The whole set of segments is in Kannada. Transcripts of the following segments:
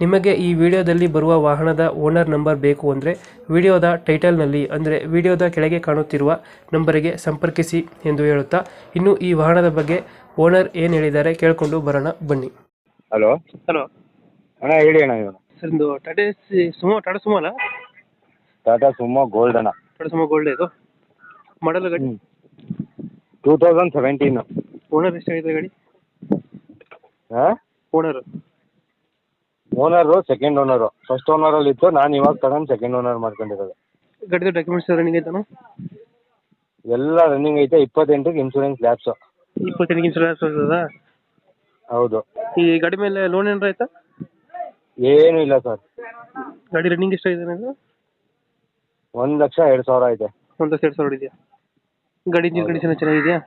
ನಿಮಗೆ ಈ ವಿಡಿಯೋದಲ್ಲಿ ಬರುವ ವಾಹನದ ಓನರ್ ನಂಬರ್ ಬೇಕು ಅಂದರೆ ವಿಡಿಯೋದ ಟೈಟಲ್ನಲ್ಲಿ ಅಂದರೆ ವಿಡಿಯೋದ ಕೆಳಗೆ ಕಾಣುತ್ತಿರುವ ನಂಬರಿಗೆ ಸಂಪರ್ಕಿಸಿ ಎಂದು ಹೇಳುತ್ತಾ ಇನ್ನು ಈ ವಾಹನದ ಬಗ್ಗೆ ಓನರ್ ಏನು ಹೇಳಿದ್ದಾರೆ ಕೇಳಿಕೊಂಡು ಬರೋಣ ಬನ್ನಿ. ಹಲೋ? ಹಲೋ. ಅಣ್ಣ ಹೇಳಿ ಅಣ್ಣ ಇವಾಗ ಸರ್ ಒಂದು ಟಾಟಾ ಸುಮೋ ಟಾಟಾ ಸುಮೋ ಅಲ್ಲ? ಟಾಟಾ ಸುಮೋ ಗೋಲ್ಡ್ ಅಣ್ಣ. ಟಾಟಾ ಸುಮೋ ಗೋಲ್ಡ್ ಇದು? ಮಾಡಲ್ ಗಾಡಿ? ಟೂ ತೌಸಂಡ್ ಸೆವೆಂಟೀನು ಓನರ್ ಎಷ್ಟಾಗಿದೆ ಗಾಡಿ? ಹಾಂ? Owner owner second owner first ಓನರಲ್ಲಿ ಇತ್ತು ನಾನು ಇವಾಗ ತಗೊಂಡು ಸೆಕೆಂಡ್ ಓನರ್ ಮಾಡ್ಕೊಂಡಿರೋದು. ಗಾಡಿದು ಡಾಕ್ಯುಮೆಂಟ್ಸ್ ರನ್ನಿಂಗ್ ಐತಾನು? ಎಲ್ಲ ರನ್ನಿಂಗ್ ಐತೆ ಇಪ್ಪತ್ತೆಂಟಕ್ಕೆ ಇನ್ಶೂರೆನ್ಸ್ ಲ್ಯಾಬ್ಸು ಇಪ್ಪತ್ತೆಂಟು ಇನ್ಸೂರೆನ್ಸ್ ಆಗ್ತದಾ? ಹೌದು. ಈ ಗಡಿ ಮೇಲೆ ಲೋನ್ ಏನಾರ ಆಯ್ತಾ? ಏನೂ ಇಲ್ಲ ಸರ್. ಗಾಡಿ ರನ್ನಿಂಗ್ ಎಷ್ಟಾಗಿದೆ ನನಗೆ ಒಂದು ಲಕ್ಷ ಎರಡು ಸಾವಿರ ಐತೆ. ಒಂದು ಲಕ್ಷ ಎರಡು ಸಾವಿರ ಇದೆಯಾ? ಗಾಡಿ ಇಂಜಿನ್ ಕಂಡೀಷನ್ ಚೆನ್ನಾಗಿದೆಯಾ?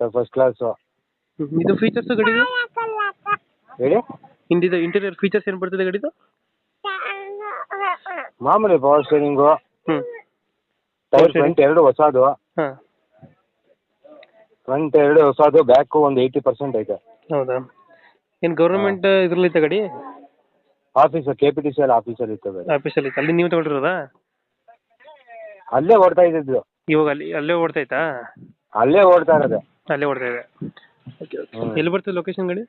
ಸರ್ ಫಸ್ಟ್ ಕ್ಲಾಸು ಹ್ಮ್. ಇದು ಫೀಚರ್ಸ್ ಗಾಡಿದು ಹೇಳಿ? ಹಿಂದಿದು ಇಂಟೀರಿಯರ್ ಫೀಚರ್ಸ್ ಏನು ಬರ್ತದೆ ಗಾಡಿದು? ಮಾಮೂಲಿ ಪವರ್ ಸ್ಟೇರಿಂಗು ಹ್ಞೂ ಟೈರ್ ಫ್ರಂಟ್ ಎರಡು ಹೊಸದು. ಹಾಂ. ಫ್ರಂಟ್ ಎರಡು ಹೊಸದು ಬ್ಯಾಕ್ ಒಂದು ಏಯ್ಟಿ ಪರ್ಸೆಂಟ್ ಐತೆ. ಹೌದಾ? ಏನು ಗೌರ್ಮೆಂಟ್ ಇದ್ರಲ್ಲಿ ಐತೆ ಗಾಡಿ? Office K P T C ಇತ್ತ ಆಫೀಸಲ್ಲಿ ಐತೆ ಅಲ್ಲಿ ನೀವು ತಗೊಂಡಿರೋದಾ? ಅಲ್ಲೇ ಓಡ್ತಾ ಇದ್ದಿದ್ದು. ಇವಾಗ ಅಲ್ಲಿ ಅಲ್ಲೇ ಓಡ್ತೈತಾ ಅಲ್ಲೇ ಓಡ್ತಾ ಇರೋದು. ಅಲ್ಲೇ ಓಡ್ತಾ ಇದೆ. ಓಕೆ ಓಕೆ ಹ್ಮ್. ಎಲ್ಲಿ ಬರ್ತದೆ ಲೊಕೇಶನ್ ಗಾಡಿ?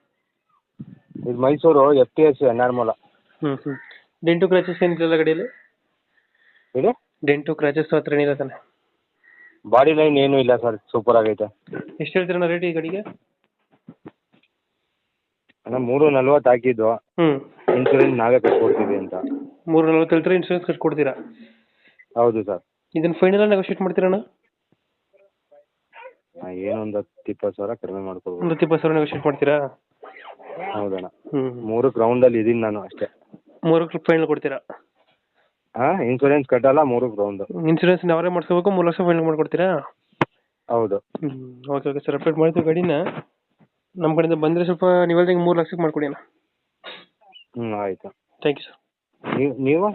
ಇದು Mysuru F T S normal ಹ್ಞೂ ಹ್ಞೂ ಡೆಂಟು ಕ್ರಾಚಸ್ ಏನಿಲ್ಲ ಗಾಡಿಯಲ್ಲಿ? ಹೇಳಿ? ಡೆಂಟು ಕ್ರಾಚಸ್ ಹತ್ರ ಏನಿಲ್ಲ ತಾನೆ? ಬಾಡಿ ಲೈನ್ ಏನೂ ಇಲ್ಲ ಸರ್ ಸೂಪರ್ ಆಗೈತೆ. ಎಷ್ಟು ಹೇಳ್ತೀರಣ್ಣ ರೇಟ್ ಈ ಗಾಡಿಗೆ? ಅಣ್ಣ ಮೂರು ನಲ್ವತ್ತು ಹಾಕಿದ್ದು. ಹ್ಞೂ ಇನ್ಸೂರೆನ್ಸ್ ನಾವೇ ಕಟ್ಕೊಡ್ತೀವಿ ಅಂತ. ಮೂರು ನಲ್ವತ್ತು ಹೇಳ್ತೀರ ಇನ್ಶೂರೆನ್ಸ್ ಕಟ್ಟಿ ಕೊಡ್ತೀರಾ ಹೌದು ಸರ್. ಇದನ್ನ ಫೈನಲ್ ನೆಗೋಷಿಯೇಟ್ ಮಾಡ್ತೀರಣ್ಣ? ಏನೊಂದು ಹತ್ತು ಇಪ್ಪತ್ತು ಸಾವಿರ ಕಡಿಮೆ ಒಂದು ಮಾಡ್ಕೊಬೋದು ಹತ್ತು ಇಪ್ಪತ್ತು ಸಾವಿರ ನೆಗೋಷಿಯೇಟ್ ಮಾಡ್ತೀರಾ? ಹೌದಣ್ಣ. ಮೂರು ಗ್ರೌಂಡಲ್ಲಿ ಇದೀನಿ ನಾನು ಅಷ್ಟೇ. ಮೂರಕ್ಕೆ ಫೈನಲ್ ಕೊಡ್ತೀರಾ? ಹಾ ಇನ್ಶೂರೆನ್ಸ್ ಕಟ್ಟಲ್ಲ ಮೂರು ಗ್ರೌಂಡ್ ಇನ್ಶೂರೆನ್ಸ್ ನಾವೇ ಮಾಡಿಸ್ಕೋಬೇಕು ಮೂರು ಲಕ್ಷ ಫೈನಲ್ ಮಾಡ್ಕೊಡ್ತೀರಾ? ಹೌದು. ಓಕೆ ಓಕೆ ಸರ್ ಅಪ್ಡೇಟ್ ಮಾಡ್ತೀವಿ ಗಾಡಿನ ನಮ್ಮ ಕಡೆಯಿಂದ ಬಂದರೆ ಸ್ವಲ್ಪ ನೀವು ಹೇಳ್ದಂಗೆ ಮೂರು ಲಕ್ಷಕ್ಕೆ ಮಾಡ್ಕೊಡಿ ಅಣ್ಣ. ಹ್ಞೂ ಆಯಿತು. ಥ್ಯಾಂಕ್ ಯು ಸರ್ ನೀವು ನೀವು?